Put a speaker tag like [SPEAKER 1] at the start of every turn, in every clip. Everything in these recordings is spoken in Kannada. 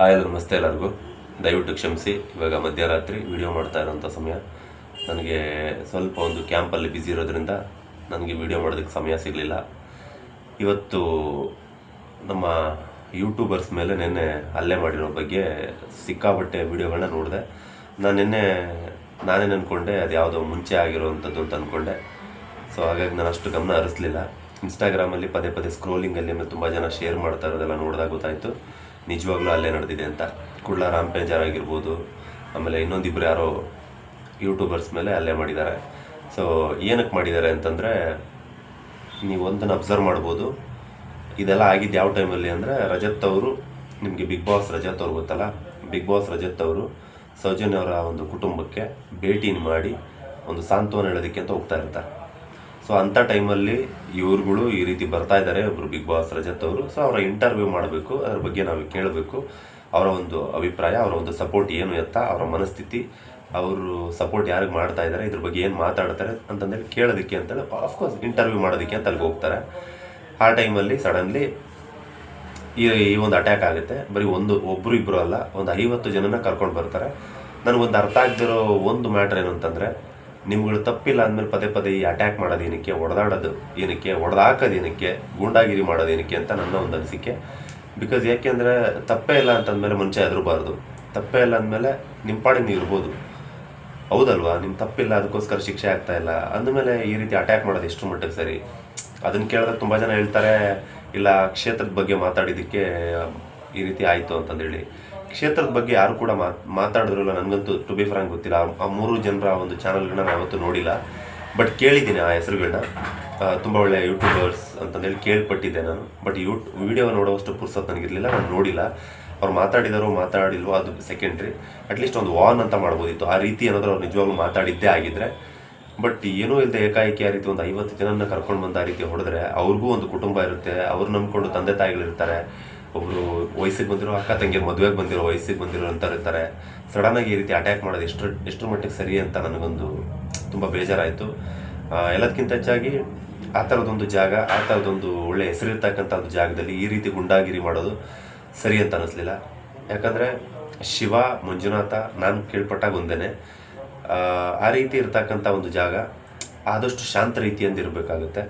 [SPEAKER 1] ಹಾಯ್ ನಮಸ್ತೆ ಎಲ್ಲರಿಗೂ. ದಯವಿಟ್ಟು ಕ್ಷಮಿಸಿ, ಇವಾಗ ಮಧ್ಯರಾತ್ರಿ ವಿಡಿಯೋ ಮಾಡ್ತಾ ಇರೋಂಥ ಸಮಯ. ನನಗೆ ಸ್ವಲ್ಪ ಒಂದು ಕ್ಯಾಂಪಲ್ಲಿ ಬ್ಯುಸಿ ಇರೋದ್ರಿಂದ ನನಗೆ ವಿಡಿಯೋ ಮಾಡೋದಕ್ಕೆ ಸಮಯ ಸಿಗಲಿಲ್ಲ. ಇವತ್ತು ನಮ್ಮ ಯೂಟ್ಯೂಬರ್ಸ್ ಮೇಲೆ ನಿನ್ನೆ ಹಲ್ಲೆ ಮಾಡಿರೋ ಬಗ್ಗೆ ಸಿಕ್ಕಾಪಟ್ಟೆ ವಿಡಿಯೋಗಳನ್ನ ನೋಡಿದೆ. ನಾನು ನಿನ್ನೆ, ನಾನೇನು ಅಂದ್ಕೊಂಡೆ ಅದು ಯಾವುದೋ ಮುಂಚೆ ಆಗಿರೋವಂಥದ್ದು ಅಂತ ಅಂದ್ಕೊಂಡೆ ಸೊ ಹಾಗಾಗಿ ನಾನು ಅಷ್ಟು ಗಮನ ಹರಿಸ್ಲಿಲ್ಲ. ಇನ್ಸ್ಟಾಗ್ರಾಮಲ್ಲಿ ಪದೇ ಪದೇ ಸ್ಕ್ರೋಲಿಂಗಲ್ಲಿ ತುಂಬ ಜನ ಶೇರ್ ಮಾಡ್ತಾ ಇರೋದೆಲ್ಲ ನೋಡಿದಾಗ ಗೊತ್ತಾಯಿತು. ನಿಜವಾಗ್ಲೂ ಅಲ್ಲೇ ನಡೆದಿದೆ ಅಂತ. ಕುಳ್ಳ ರಾಮ್ ಪೇಜಾರ್ ಆಗಿರ್ಬೋದು, ಆಮೇಲೆ ಇನ್ನೊಂದಿಬ್ಬರು ಯಾರೋ ಯೂಟ್ಯೂಬರ್ಸ್ ಮೇಲೆ ಅಲ್ಲೇ ಮಾಡಿದ್ದಾರೆ. ಸೊ ಏನಕ್ಕೆ ಮಾಡಿದ್ದಾರೆ ಅಂತಂದರೆ, ನೀವು ಒಂದನ್ನು ಅಬ್ಸರ್ವ್ ಮಾಡ್ಬೋದು. ಇದೆಲ್ಲ ಆಗಿದ್ದು ಯಾವ ಟೈಮಲ್ಲಿ ಅಂದರೆ, ರಜತ್ ಅವರು, ನಿಮಗೆ ಬಿಗ್ ಬಾಸ್ ರಜತ್ ಅವ್ರು ಗೊತ್ತಲ್ಲ? ಬಿಗ್ ಬಾಸ್ ರಜತ್ ಅವರು ಸೌಜನ್ಯ ಅವರ ಒಂದು ಕುಟುಂಬಕ್ಕೆ ಭೇಟಿ ಮಾಡಿ, ಒಂದು ಸಾಂತ್ವನ ಹೇಳೋದಕ್ಕೆ ಅಂತ ಹೋಗ್ತಾ ಇರ್ತಾರೆ. ಸೊ ಅಂಥ ಟೈಮಲ್ಲಿ ಇವ್ರುಗಳು ಈ ರೀತಿ ಬರ್ತಾ ಇದ್ದಾರೆ, ಒಬ್ರು ಬಿಗ್ ಬಾಸ್ ರಜತ್ ಅವರು. ಸೊ ಅವರ ಇಂಟರ್ವ್ಯೂ ಮಾಡಬೇಕು, ಅದ್ರ ಬಗ್ಗೆ ನಾವು ಕೇಳಬೇಕು. ಅವರ ಒಂದು ಅಭಿಪ್ರಾಯ, ಅವರ ಒಂದು ಸಪೋರ್ಟ್ ಏನು ಎತ್ತ, ಅವರ ಮನಸ್ಥಿತಿ, ಅವರು ಸಪೋರ್ಟ್ ಯಾರಿಗೆ ಮಾಡ್ತಾ ಇದ್ದಾರೆ, ಇದ್ರ ಬಗ್ಗೆ ಏನು ಮಾತಾಡ್ತಾರೆ ಅಂತಂದೇಳಿ ಕೇಳೋದಕ್ಕೆ ಅಂತೇಳಿ ಆಫ್ಕೋರ್ಸ್ ಇಂಟರ್ವ್ಯೂ ಮಾಡೋದಕ್ಕೆ ಅಂತ ಅಲ್ಲಿಗೆ ಹೋಗ್ತಾರೆ. ಆ ಟೈಮಲ್ಲಿ ಸಡನ್ಲಿ ಈ ಈ ಒಂದು ಅಟ್ಯಾಕ್ ಆಗುತ್ತೆ. ಬರೀ ಒಂದು, ಒಬ್ರು ಇಬ್ರು ಅಲ್ಲ, ಒಂದು ಐವತ್ತು ಜನನ ಕರ್ಕೊಂಡು ಬರ್ತಾರೆ. ನನಗೊಂದು ಅರ್ಥ ಆಗದಿರೋ ಒಂದು ಮ್ಯಾಟ್ರ್ ಏನು ಅಂತಂದರೆ ನಿಮ್ಗಳು ತಪ್ಪಿಲ್ಲ ಅಂದ್ಮೇಲೆ ಪದೇ ಪದೇ ಈ ಅಟ್ಯಾಕ್ ಮಾಡೋದು ಏನಕ್ಕೆ ಹೊಡೆದಾಡೋದು ಏನಕ್ಕೆ ಹೊಡೆದಾಕೋದು ಏನಕ್ಕೆ, ಗೂಂಡಾಗಿರಿ ಮಾಡೋದು ಏನಕ್ಕೆ ಅಂತ ನನ್ನ ಒಂದು ಅನಿಸಿಕೆ. ಬಿಕಾಸ್ ಯಾಕೆಂದರೆ ತಪ್ಪೇ ಇಲ್ಲ ಅಂತಂದಮೇಲೆ ಮುಂಚೆ ಹೆದರಬಾರ್ದು. ತಪ್ಪೇ ಇಲ್ಲ ಅಂದಮೇಲೆ ನಿಮ್ಮ ಪಾಡಿಗೆ ನೀವು ಇರ್ಬೋದು. ಹೌದಲ್ವಾ? ನಿಮ್ಮ ತಪ್ಪಿಲ್ಲ, ಅದಕ್ಕೋಸ್ಕರ ಶಿಕ್ಷೆ ಆಗ್ತಾ ಇಲ್ಲ. ಅಂದಮೇಲೆ ಈ ರೀತಿ ಅಟ್ಯಾಕ್ ಮಾಡೋದು ಎಷ್ಟು ಮಟ್ಟಕ್ಕೆ ಸರಿ? ಅದನ್ನು ಕೇಳಿದಾಗ ತುಂಬ ಜನ ಹೇಳ್ತಾರೆ, ಇಲ್ಲ, ಕ್ಷೇತ್ರದ ಬಗ್ಗೆ ಮಾತಾಡಿದ್ದಕ್ಕೆ ಈ ರೀತಿ ಆಯಿತು ಅಂತಂದೇಳಿ. ಕ್ಷೇತ್ರದ ಬಗ್ಗೆ ಯಾರು ಕೂಡ ಮಾತ್ ಮಾತಾಡಿದ್ರಲ್ಲ. ನನಗಂತೂ ಟು ಬಿ ಫ್ರಾಂಕ್ ಗೊತ್ತಿಲ್ಲ. ಆ- ಮೂರು ಜನರ ಒಂದು ಚಾನಲ್ಗಳನ್ನ ನಾನು ಯಾವತ್ತೂ ನೋಡಿಲ್ಲ. ಬಟ್ ಕೇಳಿದ್ದೀನಿ ಆ ಹೆಸರುಗಳನ್ನ. ತುಂಬ ಒಳ್ಳೆಯ ಯೂಟ್ಯೂಬರ್ಸ್ ಅಂತಂದೇಳಿ ಕೇಳ್ಪಟ್ಟಿದ್ದೆ ನಾನು. ಬಟ್ ಯೂ ವಿಡಿಯೋ ನೋಡುವಷ್ಟು ಪುರ್ಸತ್ ನನಗಿರಲಿಲ್ಲ. ನಾನು ನೋಡಿಲ್ಲ. ಅವ್ರು ಮಾತಾಡಿದಾರೋ ಮಾತಾಡಿಲ್ವೋ ಅದು ಸೆಕೆಂಡ್ರಿ ಅಟ್ಲೀಸ್ಟ್ ಒಂದು ವಾನ್ ಅಂತ ಮಾಡ್ಬೋದಿತ್ತು. ಆ ರೀತಿ ಏನಾದರೂ ಅವ್ರು ನಿಜವಾಗ್ಲೂ ಮಾತಾಡಿದ್ದೇ ಆಗಿದ್ದರೆ ಬಟ್ ಏನೂ ಇಲ್ಲದೆ ಏಕಾಏಕಿ ಆ ರೀತಿ ಒಂದು ಐವತ್ತು ಜನನ ಕರ್ಕೊಂಡು ಬಂದ ಆ ರೀತಿ ಹೊಡೆದ್ರೆ ಅವ್ರಿಗೂ ಒಂದು ಕುಟುಂಬ ಇರುತ್ತೆ. ಅವ್ರು ನಂಬಿಕೊಂಡು ತಂದೆ ತಾಯಿಗಳಿರ್ತಾರೆ. ಒಬ್ರು ವಯಸ್ಸಿಗೆ ಬಂದಿರೋ ಅಕ್ಕ ತಂಗಿಯರು ಮದುವೆಗೆ ಬಂದಿರೋ ವಯಸ್ಸಿಗೆ ಬಂದಿರೋ ಅಂತ ಇರ್ತಾರೆ ಸಡನ್ ಆಗಿ ಈ ರೀತಿ ಅಟ್ಯಾಕ್ ಮಾಡೋದು ಎಷ್ಟು ಎಷ್ಟು ಮಟ್ಟಿಗೆ ಸರಿ ಅಂತ ನನಗೊಂದು ತುಂಬ ಬೇಜಾರಾಯಿತು. ಎಲ್ಲದಕ್ಕಿಂತ ಹೆಚ್ಚಾಗಿ ಆ ಥರದೊಂದು ಜಾಗ ಆ ಥರದೊಂದು ಒಳ್ಳೆ ಹೆಸರಿರ್ತಕ್ಕಂಥ ಒಂದು ಜಾಗದಲ್ಲಿ ಈ ರೀತಿ ಗುಂಡಾಗಿರಿ ಮಾಡೋದು ಸರಿ ಅಂತ ಅನ್ನಿಸ್ಲಿಲ್ಲ ಯಾಕಂದರೆ ಶಿವ ಮಂಜುನಾಥ ನಾನು ಕೇಳ್ಪಟ್ಟಾಗ ಒಂದೇನೆ. ಆ, ಆ ರೀತಿ ಇರ್ತಕ್ಕಂಥ ಒಂದು ಜಾಗ ಆದಷ್ಟು ಶಾಂತ ರೀತಿಯಿಂದ ಇರಬೇಕಾಗುತ್ತೆ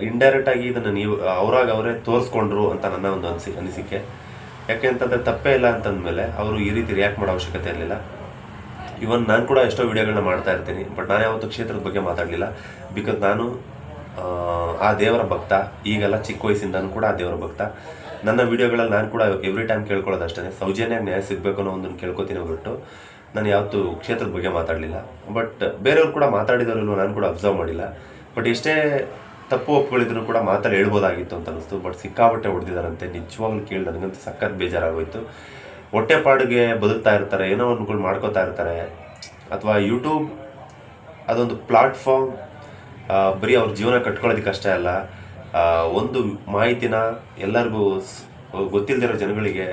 [SPEAKER 1] ಇಂಡೈರೆಕ್ಟಾಗಿ ಇದನ್ನು ನೀವು ಅವರಾಗ ಅವರೇ ತೋರಿಸ್ಕೊಂಡ್ರು ಅಂತ ನನ್ನ ಒಂದು ಅನಿಸಿ ಅನಿಸಿಕೆ. ಯಾಕೆ ಅಂತಂದರೆ ತಪ್ಪೇ ಇಲ್ಲ ಅಂತಂದಮೇಲೆ ಅವರು ಈ ರೀತಿ ರಿಯಾಕ್ಟ್ ಮಾಡೋ ಅವಶ್ಯಕತೆ ಇರಲಿಲ್ಲ. ಇವನ್ ನಾನು ಕೂಡ ಎಷ್ಟೋ ವಿಡಿಯೋಗಳನ್ನ ಮಾಡ್ತಾ ಇರ್ತೀನಿ ಬಟ್ ನಾನು ಯಾವತ್ತೂ ಕ್ಷೇತ್ರದ ಬಗ್ಗೆ ಮಾತಾಡಲಿಲ್ಲ. ಬಿಕಾಸ್ ನಾನು ಆ, ದೇವರ ಭಕ್ತ ಈಗೆಲ್ಲ ಚಿಕ್ಕ ವಯಸ್ಸಿಂದನೂ ಕೂಡ ಆ ದೇವರ ಭಕ್ತ. ನನ್ನ ವಿಡಿಯೋಗಳಲ್ಲಿ ನಾನು ಕೂಡ ಎವ್ರಿ ಟೈಮ್ ಕೇಳ್ಕೊಳ್ಳೋದು ಅಷ್ಟೇ ಸೌಜನ್ಯ ನ್ಯಾಯ ಸಿಗಬೇಕು ಅನ್ನೋ ಒಂದನ್ನು ಕೇಳ್ಕೊತೀನಿ ಹೊರಟು ನಾನು ಯಾವತ್ತೂ ಕ್ಷೇತ್ರದ ಬಗ್ಗೆ ಮಾತಾಡಲಿಲ್ಲ. ಬಟ್ ಬೇರೆಯವ್ರು ಕೂಡ ಮಾತಾಡಿದವರಲ್ಲೂ ನಾನು ಕೂಡ ಅಬ್ಸರ್ವ್ ಮಾಡಿಲ್ಲ. ಬಟ್ ಎಷ್ಟೇ ತಪ್ಪು ಒಪ್ಪುಗಳಿದ್ರು ಕೂಡ ಮಾತಾಡಿ ಹೇಳ್ಬೋದಾಗಿತ್ತು ಅಂತ ಅನಿಸ್ತು ಬಟ್ ಸಿಕ್ಕಾಪಟ್ಟೆ ಹೊಡೆದಿದ್ದಾರಂತೆ. ನಿಜವಾಗ್ಲೂ ಕೇಳಿ ನನಗಂತೂ ಸಖತ್ ಬೇಜಾರಾಗೋಯ್ತು. ಹೊಟ್ಟೆಪಾಡಿಗೆ ಬದುಕ್ತಾ ಇರ್ತಾರೆ, ಏನೋ ಒಂದುಗಳು ಮಾಡ್ಕೋತಾ ಇರ್ತಾರೆ. ಅಥವಾ ಯೂಟ್ಯೂಬ್ ಅದೊಂದು ಪ್ಲಾಟ್ಫಾರ್ಮ್ ಬರೀ ಅವ್ರ ಜೀವನ ಕಟ್ಕೊಳ್ಳೋದಕ್ಕೆ ಅಷ್ಟೇ ಅಲ್ಲ ಒಂದು ಮಾಹಿತಿನ ಎಲ್ಲರಿಗೂ ಗೊತ್ತಿಲ್ಲದಿರೋ ಜನಗಳಿಗೆ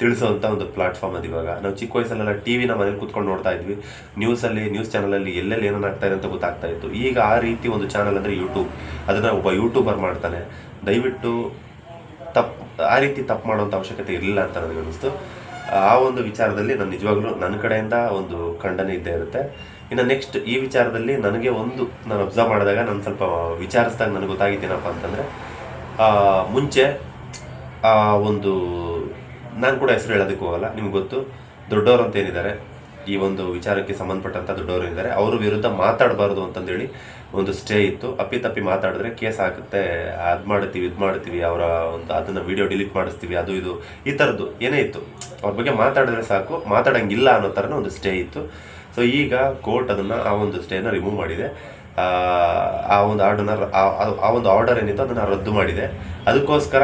[SPEAKER 1] ತಿಳಿಸೋವಂಥ ಒಂದು ಪ್ಲಾಟ್ಫಾರ್ಮ್ ಅದು ಇವಾಗ. ನಾವು ಚಿಕ್ಕ ವಯಸ್ಸಲ್ಲೆಲ್ಲ ಟಿ ವಿನ ಮನೇಲಿ ಕೂತ್ಕೊಂಡು ನೋಡ್ತಾ ಇದ್ವಿ. ನ್ಯೂಸಲ್ಲಿ ನ್ಯೂಸ್ ಚಾನಲಲ್ಲಿ ಎಲ್ಲೆಲ್ಲಿ ಏನೇನು ಆಗ್ತಾ ಇದೆ ಅಂತ ಗೊತ್ತಾಗ್ತಾ ಇತ್ತು. ಈಗ ಆ ರೀತಿ ಒಂದು ಚಾನಲ್ ಅಂದರೆ ಯೂಟ್ಯೂಬ್ ಅದನ್ನು ಒಬ್ಬ ಯೂಟ್ಯೂಬರ್ ಮಾಡ್ತಾನೆ. ದಯವಿಟ್ಟು ತಪ್ಪು ಆ ರೀತಿ ತಪ್ಪು ಮಾಡೋಂಥ ಅವಶ್ಯಕತೆ ಇರಲಿಲ್ಲ ಅಂತ ನನಗೆ ಅನಿಸ್ತು ಆ ಒಂದು ವಿಚಾರದಲ್ಲಿ ನಾನು ನಿಜವಾಗ್ಲೂ ನನ್ನ ಕಡೆಯಿಂದ ಒಂದು ಖಂಡನೆ ಇದ್ದೇ ಇರುತ್ತೆ. ಇನ್ನು ನೆಕ್ಸ್ಟ್ ಈ ವಿಚಾರದಲ್ಲಿ ನನಗೆ ಒಂದು, ನಾನು ಅಬ್ಸರ್ವ್ ಮಾಡಿದಾಗ ನಾನು ಸ್ವಲ್ಪ ವಿಚಾರಿಸಿದಾಗ ನನಗೆ ಗೊತ್ತಾಗಿದ್ದೇನಪ್ಪ ಅಂತಂದರೆ ಮುಂಚೆ ಆ ಒಂದು ನಾನು ಕೂಡ ಹೆಸರು ಹೇಳೋದಕ್ಕೆ ಹೋಗಲ್ಲ ನಿಮ್ಗೆ ಗೊತ್ತು. ದೊಡ್ಡವರು ಅಂತ ಏನಿದ್ದಾರೆ, ಈ ಒಂದು ವಿಚಾರಕ್ಕೆ ಸಂಬಂಧಪಟ್ಟಂಥ ದೊಡ್ಡವರು ಇದ್ದಾರೆ ಅವ್ರ ವಿರುದ್ಧ ಮಾತಾಡಬಾರ್ದು ಅಂತಂದೇಳಿ ಒಂದು ಸ್ಟೇ ಇತ್ತು. ಅಪ್ಪಿತಪ್ಪಿ ಮಾತಾಡಿದ್ರೆ ಕೇಸ್ ಆಗುತ್ತೆ ಅದು ಮಾಡ್ತೀವಿ, ಇದು ಮಾಡ್ತೀವಿ, ಅವರ ಒಂದು ಅದನ್ನು ವಿಡಿಯೋ ಡಿಲೀಟ್ ಮಾಡಿಸ್ತೀವಿ, ಅದು ಇದು, ಈ ಥರದ್ದು ಏನೇ ಇತ್ತು. ಅವ್ರ ಬಗ್ಗೆ ಮಾತಾಡಿದ್ರೆ ಸಾಕು, ಮಾತಾಡಂಗಿಲ್ಲ ಅನ್ನೋ ಥರನ ಒಂದು ಸ್ಟೇ ಇತ್ತು. ಸೊ ಈಗ ಕೋರ್ಟ್ ಅದನ್ನು ಆ ಒಂದು ಸ್ಟೇನ ರಿಮೂವ್ ಮಾಡಿದೆ. ಆ ಒಂದು ಆರ್ಡರ್ನ, ಆ ಒಂದು ಆರ್ಡರ್ ಏನಿತ್ತು ಅದನ್ನು ರದ್ದು ಮಾಡಿದೆ. ಅದಕ್ಕೋಸ್ಕರ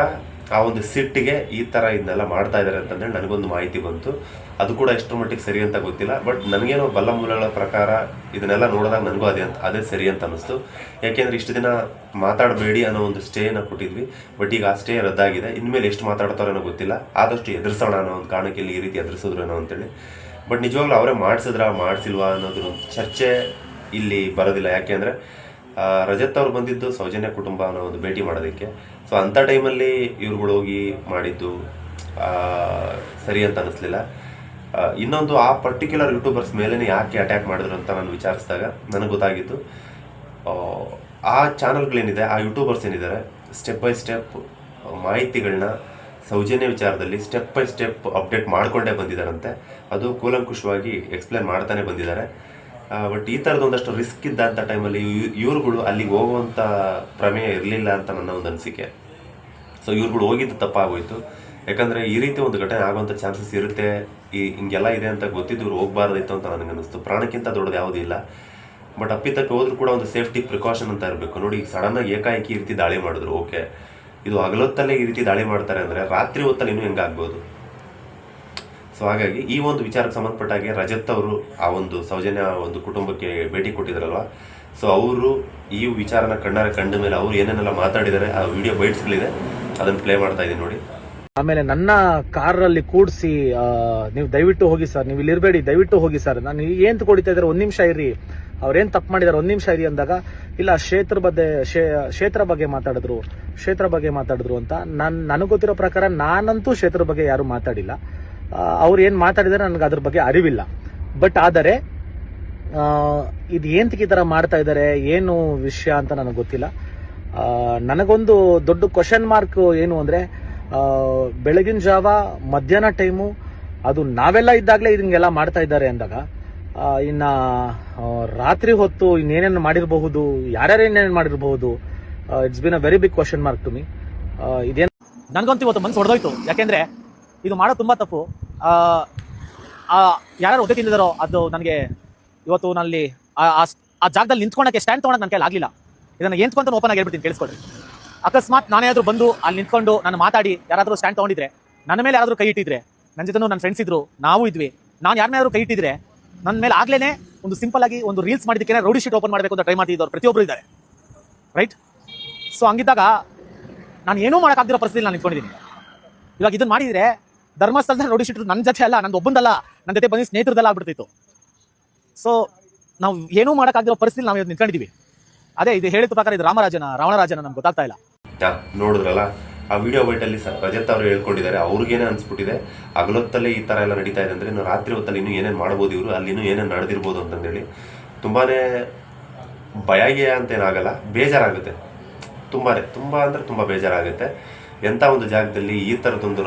[SPEAKER 1] ಆ ಒಂದು ಸಿಟ್ಟಿಗೆ ಈ ಥರ ಇದನ್ನೆಲ್ಲ ಮಾಡ್ತಾ ಇದ್ದಾರೆ ಅಂತಂದೇಳಿ ನನಗೊಂದು ಮಾಹಿತಿ ಬಂತು. ಅದು ಕೂಡ ಎಷ್ಟು ಮಟ್ಟಿಗೆ ಸರಿ ಅಂತ ಗೊತ್ತಿಲ್ಲ. ಬಟ್ ನನಗೇನೋ ಬಲ್ಲ ಮೂಲಗಳ ಪ್ರಕಾರ ಇದನ್ನೆಲ್ಲ ನೋಡಿದಾಗ ನನಗೂ ಅದೇ ಅಂತ ಅದೇ ಸರಿ ಅಂತ ಅನ್ನಿಸ್ತು. ಯಾಕೆಂದರೆ ಇಷ್ಟು ದಿನ ಮಾತಾಡಬೇಡಿ ಅನ್ನೋ ಒಂದು ಸ್ಟೇನ ಕೊಟ್ಟಿದ್ವಿ. ಬಟ್ ಈಗ ಆ ಸ್ಟೇ ರದ್ದಾಗಿದೆ. ಇನ್ಮೇಲೆ ಎಷ್ಟು ಮಾತಾಡ್ತಾರೋ ಗೊತ್ತಿಲ್ಲ. ಆದಷ್ಟು ಎದುರಿಸೋಣ ಅನ್ನೋ ಒಂದು ಕಾರಣಕ್ಕೆ ಇಲ್ಲಿ ಈ ರೀತಿ ಎದುರಿಸಿದ್ರೇನೋ ಅಂತೇಳಿ. ಬಟ್ ನಿಜವಾಗ್ಲೂ ಅವರೇ ಮಾಡಿಸಿದ್ರಾ, ಮಾಡಿಸಿಲ್ವಾ ಅನ್ನೋದ್ರ ಚರ್ಚೆ ಇಲ್ಲಿ ಬರೋದಿಲ್ಲ. ಯಾಕೆಂದರೆ ರಜತ್ ಅವ್ರು ಬಂದಿದ್ದು ಸೌಜನ್ಯ ಕುಟುಂಬ ಅನ್ನೋ ಒಂದು ಭೇಟಿ ಮಾಡೋದಕ್ಕೆ. ಸೊ ಅಂಥ ಟೈಮಲ್ಲಿ ಇವ್ರುಗಳು ಹೋಗಿ ಮಾಡಿದ್ದು ಸರಿ ಅಂತ ಅನ್ನಿಸ್ಲಿಲ್ಲ ಇನ್ನೊಂದು ಆ ಪರ್ಟಿಕ್ಯುಲರ್ ಯೂಟ್ಯೂಬರ್ಸ್ ಮೇಲೇ ಯಾಕೆ ಅಟ್ಯಾಕ್ ಮಾಡಿದ್ರು ಅಂತ ನಾನು ವಿಚಾರಿಸಿದಾಗ ನನಗೆ ಗೊತ್ತಾಗಿತ್ತು ಆ ಚಾನಲ್ಗಳೇನಿದೆ, ಆ ಯೂಟ್ಯೂಬರ್ಸ್ ಏನಿದ್ದಾರೆ ಸ್ಟೆಪ್ ಬೈ ಸ್ಟೆಪ್ ಮಾಹಿತಿಗಳನ್ನ ಸೌಜನ್ಯ ವಿಚಾರದಲ್ಲಿ ಸ್ಟೆಪ್ ಬೈ ಸ್ಟೆಪ್ ಅಪ್ಡೇಟ್ ಮಾಡಿಕೊಂಡೇ ಬಂದಿದ್ದಾರಂತೆ. ಅದು ಕೂಲಂಕುಷವಾಗಿ ಎಕ್ಸ್ಪ್ಲೇನ್ ಮಾಡ್ತಾನೆ ಬಂದಿದ್ದಾರೆ. ಬಟ್ ಈ ಥರದ ಒಂದಷ್ಟು ರಿಸ್ಕ್ ಇದ್ದಂಥ ಟೈಮಲ್ಲಿ ಇವ್ರುಗಳು ಅಲ್ಲಿಗೆ ಹೋಗುವಂಥ ಪ್ರಮೇಯ ಇರಲಿಲ್ಲ ಅಂತ ನನ್ನ ಒಂದು ಅನಿಸಿಕೆ. ಸೊ ಇವ್ರುಗಳು ಹೋಗಿದ್ದು ತಪ್ಪಾಗೋಯ್ತು. ಯಾಕಂದರೆ ಈ ರೀತಿ ಒಂದು ಘಟನೆ ಆಗುವಂತ ಚಾನ್ಸಸ್ ಇರುತ್ತೆ. ಈ, ಹಿಂಗೆಲ್ಲ ಇದೆ ಅಂತ ಗೊತ್ತಿದ್ದು ಇವ್ರು ಹೋಗಬಾರ್ದಿತ್ತು ಅಂತ ನನಗೆ ಅನಿಸ್ತು ಪ್ರಾಣಕ್ಕಿಂತ ದೊಡ್ಡದು ಯಾವುದೂ ಇಲ್ಲ. ಬಟ್ ಅಪ್ಪಿತಕ್ಕೆ ಹೋದ್ರೂ ಕೂಡ ಒಂದು ಸೇಫ್ಟಿ ಪ್ರಿಕಾಷನ್ ಅಂತ ಇರಬೇಕು. ನೋಡಿ ಸಡನ್ನಾಗಿ ಏಕಾಏಕಿ ಈ ರೀತಿ ದಾಳಿ ಮಾಡಿದ್ರು ಓಕೆ ಇದು ಹಗಲೊತ್ತಲ್ಲೇ ಈ ರೀತಿ ದಾಳಿ ಮಾಡ್ತಾರೆ ಅಂದರೆ ರಾತ್ರಿ ಹೊತ್ತಲ್ಲಿ ಇನ್ನೂ ಹೆಂಗಾಗ್ಬೋದು ಸೊ ಹಾಗಾಗಿ ಈ ಒಂದು ವಿಚಾರಕ್ಕೆ ಸಂಬಂಧಪಟ್ಟ ಹಾಗೆ ರಜತ್ ಅವರು ಆ ಒಂದು ಸೌಜನ್ಯ ಒಂದು ಕುಟುಂಬಕ್ಕೆ ಭೇಟಿ ಕೊಟ್ಟಿದ್ರಲ್ವ? ಸೊ ಅವರು ಈ ವಿಚಾರನ ಕಣ್ಣಾರೆ ಕಂಡ ಮೇಲೆ ಅವರು ಏನೇನೆಲ್ಲ ಮಾತಾಡಿದ್ದಾರೆ, ಆ ವಿಡಿಯೋ ಬೈಟ್ಸ್ಗಳಿದೆ, ಅದನ್ನು ಪ್ಲೇ ಮಾಡ್ತಾ ಇದ್ದೀನಿ ನೋಡಿ.
[SPEAKER 2] ಆಮೇಲೆ ನನ್ನ ಕಾರಲ್ಲಿ ಕೂಡಿಸಿ ನೀವು ದಯವಿಟ್ಟು ಹೋಗಿ ಸರ್, ನೀವು ಇಲ್ಲಿ ಇರಬೇಡಿ, ದಯವಿಟ್ಟು ಹೋಗಿ ಸರ್. ನಾನು ಏನ್ ಕೊಡಿತಾ ಇದ್ದಾರೆ, ಒಂದ್ ನಿಮಿಷ ಇರಿ ಅವ್ರೇನ್ ತಪ್ಪು ಮಾಡಿದಾರೆ, ಒಂದ್ ನಿಮಿಷ ಇರಿ ಅಂದಾಗ, ಇಲ್ಲ, ಕ್ಷೇತ್ರ ಬಗ್ಗೆ ಕ್ಷೇತ್ರ ಬಗ್ಗೆ ಮಾತಾಡಿದ್ರು, ಕ್ಷೇತ್ರ ಬಗ್ಗೆ ಮಾತಾಡಿದ್ರು ಅಂತ ನನ್, ನನಗೆ ಗೊತ್ತಿರೋ ಪ್ರಕಾರ ನಾನಂತೂ ಕ್ಷೇತ್ರ ಬಗ್ಗೆ ಯಾರು ಮಾತಾಡಿಲ್ಲ. ಅವ್ರು ಏನು ಮಾತಾಡಿದಾರೆ ನನಗೆ ಅದ್ರ ಬಗ್ಗೆ ಅರಿವಿಲ್ಲ. ಬಟ್ ಆದರೆ ಇದು ಏಂತಕ್ಕೆ ಈ ಥರ ಮಾಡ್ತಾ ಇದ್ದಾರೆ ಏನು ವಿಷಯ ಅಂತ ನನಗೆ ಗೊತ್ತಿಲ್ಲ. ನನಗೊಂದು ದೊಡ್ಡ ಕ್ವಶನ್ ಮಾರ್ಕ್ ಏನು ಅಂದ್ರೆ ಬೆಳಗಿನ ಜಾವ, ಮಧ್ಯಾಹ್ನ ಟೈಮು ಅದು ನಾವೆಲ್ಲ ಇದ್ದಾಗಲೇ ಇದಂಗೆಲ್ಲ ಮಾಡ್ತಾ ಇದ್ದಾರೆ ಅಂದಾಗ ಇನ್ನು ಇನ್ನ ರಾತ್ರಿ ಹೊತ್ತು ಇನ್ನೇನೇನು ಮಾಡಿರಬಹುದು, ಯಾರ್ಯಾರು ಇನ್ನೇನು ಮಾಡಿರಬಹುದು it's been a very big question mark to me ಇದೇನು ನನಗಂತೂ ಇವತ್ತು ಮನ್ಸು ಹೊಡೆದೋಯ್ತು ಯಾಕೆಂದ್ರೆ ಇದು ಮಾಡೋ ತುಂಬಾ ತಪ್ಪು. ಯಾರು ಒದ್ದೆ ತಿಂದಿದಾರೋ ಅದು ನನಗೆ ಇವತ್ತು ನಲ್ಲಿ ಆ- ಜಾಗದಲ್ಲಿ ನಿಂತ್ಕೊಳಕ್ಕೆ ಸ್ಟ್ಯಾಂಡ್ ತೊಗೊಳಕ್ಕೆ ನನ್ನ ಕೈಲಿ ಆಗಲಿಲ್ಲ. ಇದನ್ನ ಎಂತ್ಕೊಂತ ಓಪನ್ ಆಗಿ ಹೇಳ್ಬಿಡ್ತೀನಿ ಕೇಳಿಸ್ಕೊಳ್ರಿ ಅಕಸ್ಮಾತ್ ನಾನೇನಾದ್ರೂ ಬಂದು ಅಲ್ಲಿ ನಿಂತ್ಕೊಂಡು ನಾನು ಮಾತಾಡಿ ಯಾರಾದರೂ ಸ್ಟ್ಯಾಂಡ್ ತೊಗೊಂಡಿದ್ರೆ, ನನ್ನ ಮೇಲೆ ಯಾರಾದರೂ ಕೈ ಇಟ್ಟಿದ್ರೆ ನನ್ನ ಜೊತೆ ನನ್ನ ಫ್ರೆಂಡ್ಸ್ ಇದ್ರು, ನಾವು ಇದ್ವಿ. ನಾನು ಯಾರನ್ನಾದ್ರೂ ಕೈ ಇಟ್ಟಿದ್ರೆ ನನ್ನ ಮೇಲೆ ಆಗ್ಲೇನೆ ಒಂದು ಸಿಂಪಲ್ ಆಗಿ ಒಂದು ರೀಲ್ಸ್ ಮಾಡಿದ್ದಕ್ಕೆ ರೌಡಿ ಶೀಟ್ ಓಪನ್ ಮಾಡಬೇಕು ಅಂತ ಟ್ರೈ ಮಾಡ್ತಿದ್ದವ್ರು ಪ್ರತಿಯೊಬ್ಬರು ಇದ್ದಾರೆ. ರೈಟ್ ಸೊ ಹಂಗಿದ್ದಾಗ ನಾನು ಏನೂ ಮಾಡೋಕ್ಕಾಗ್ದಿರೋ ಪರಿಸ್ಥಿತಿ ನಾನು ನಿಂತ್ಕೊಂಡಿದ್ದೀನಿ. ಇವಾಗ ಇದನ್ನ ಮಾಡಿದ್ರೆ ಧರ್ಮಸ್ಥಳದಲ್ಲಿ ನೋಡಿಸಿಟ್ರು ನನ್ನ ಜೊತೆ ಅಲ್ಲ, ನಂದು ಒಬ್ಬಂದಲ್ಲ ನನ್ನ ಜೊತೆ ಬಂದು ಸ್ನೇಹಿತರದಲ್ಲ ಆಗ್ಬಿಡ್ತಿತ್ತು. ಸೊ ನಾವು ಏನೂ ಮಾಡೋಕ್ಕಾಗಿರೋ ಪರಿಸ್ಥಿತಿ ನಾವು ಇವತ್ತು ನಿಂತ್ಕೊಂಡಿದ್ದೀವಿ ಅದೇ, ಇದು ಹೇಳಿದ ಪ್ರಕಾರ ಇದು ರಾಮರಾಜನ, ರಾವಣರಾಜನ ನಮ್ಗೆ ಗೊತ್ತಾಗ್ತಾ ಇಲ್ಲ.
[SPEAKER 1] ನೋಡಿದ್ರಲ್ಲ? ಆ ವಿಡಿಯೋ ಬೈಟಲ್ಲಿ ಸರ್ ರಜತ್ ಅವರು ಹೇಳ್ಕೊಂಡಿದ್ದಾರೆ, ಅವ್ರಿಗೇನೇ ಅನ್ಸ್ಬಿಟ್ಟಿದೆ. ಹಗಲೊತ್ತಲ್ಲೇ ಈ ಥರ ಎಲ್ಲ ನಡೀತಾ ಇದೆ ಅಂದ್ರೆ ಇನ್ನು ರಾತ್ರಿ ಹೊತ್ತಲ್ಲಿ ಇನ್ನೂ ಏನೇನು ಮಾಡ್ಬೋದು ಇವರು, ಅಲ್ಲಿ ಇನ್ನೂ ಏನೇನು ನಡೆದಿರ್ಬೋದು ಅಂತಂದೇಳಿ ತುಂಬಾ ಅಂತ ಅಂತೇನಾಗಲ್ಲ, ಬೇಜಾರಾಗುತ್ತೆ. ತುಂಬಾ ತುಂಬ ತುಂಬಾ ತುಂಬ ಬೇಜಾರಾಗುತ್ತೆ. ಎಂಥ ಒಂದು ಜಾಗದಲ್ಲಿ ಈ ಥರದೊಂದು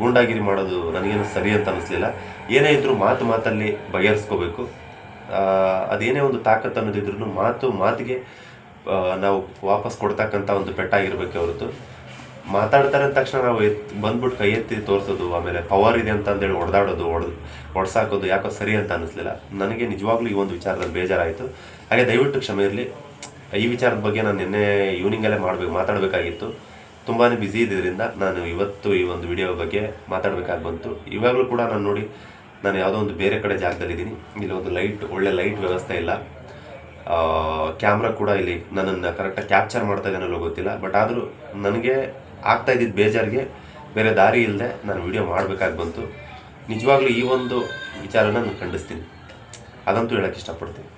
[SPEAKER 1] ಗೂಂಡಾಗಿರಿ ಮಾಡೋದು ನನಗೇನು ಸರಿ ಅಂತ ಅನಿಸ್ಲಿಲ್ಲ. ಏನೇ ಇದ್ದರೂ ಮಾತು ಮಾತಲ್ಲಿ ಬಗೆಹರಿಸ್ಕೋಬೇಕು. ಅದೇನೇ ಒಂದು ತಾಕತ್ತು ಅನ್ನೋದಿದ್ರು ಮಾತು, ಮಾತಿಗೆ ನಾವು ವಾಪಸ್ ಕೊಡ್ತಕ್ಕಂಥ ಒಂದು ಪೆಟ್ಟಾಗಿರ್ಬೇಕು ಹೊರತು. ಮಾತಾಡ್ತಾರೆ ಅಂದ ತಕ್ಷಣ ನಾವು ಎತ್, ಬಂದ್ಬಿಟ್ಟು ಕೈ ಎತ್ತಿ ತೋರಿಸೋದು, ಆಮೇಲೆ ಪವರ್ ಇದೆ ಅಂತ ಅಂದೇಳಿ ಹೊಡೆದಾಡೋದು ಹೊಡೆದು ಹೊಡ್ಸಾಕೋದು ಯಾಕೋ ಸರಿ ಅಂತ ಅನ್ನಿಸ್ಲಿಲ್ಲ ನನಗೆ ನಿಜವಾಗ್ಲೂ ಈ ಒಂದು ವಿಚಾರದಲ್ಲಿ ಬೇಜಾರಾಯಿತು. ಹಾಗೆ ದಯವಿಟ್ಟು ಕ್ಷಮೆ ಇರಲಿ. ಈ ವಿಚಾರದ ಬಗ್ಗೆ ನಾನು ನಿನ್ನೆ ಈವ್ನಿಂಗಲ್ಲೇ ಮಾಡಬೇಕು, ಮಾತಾಡಬೇಕಾಗಿತ್ತು. ತುಂಬಾ ಬ್ಯುಸಿ ಇದ್ದಿದ್ದರಿಂದ ನಾನು ಇವತ್ತು ಈ ಒಂದು ವಿಡಿಯೋ ಬಗ್ಗೆ ಮಾತಾಡಬೇಕಾಗಿ ಬಂತು. ಇವಾಗಲೂ ಕೂಡ ನಾನು ನೋಡಿ, ನಾನು ಯಾವುದೋ ಒಂದು ಬೇರೆ ಕಡೆ ಜಾಗದಲ್ಲಿದ್ದೀನಿ ಇಲ್ಲಿ ಒಂದು ಲೈಟ್ ಒಳ್ಳೆ ಲೈಟ್ ವ್ಯವಸ್ಥೆ ಇಲ್ಲ. ಕ್ಯಾಮ್ರಾ ಕೂಡ ಇಲ್ಲಿ ನನ್ನನ್ನು ಕರೆಕ್ಟಾಗಿ ಕ್ಯಾಪ್ಚರ್ ಮಾಡ್ತಾ ಇದೆನಲ್ಲೋ ಗೊತ್ತಿಲ್ಲ. ಬಟ್ ಆದರೂ ನನಗೆ ಆಗ್ತಾ ಇದ್ದಿದ್ದು ಬೇಜಾರಿಗೆ ಬೇರೆ ದಾರಿ ಇಲ್ಲದೆ ನಾನು ವಿಡಿಯೋ ಮಾಡಬೇಕಾಗಿ ಬಂತು. ನಿಜವಾಗ್ಲೂ ಈ ಒಂದು ವಿಚಾರನ ನಾನು ಖಂಡಿಸ್ತೀನಿ. ಅದಂತೂ ಹೇಳೋಕ್ಕೆ ಇಷ್ಟಪಡ್ತೀನಿ.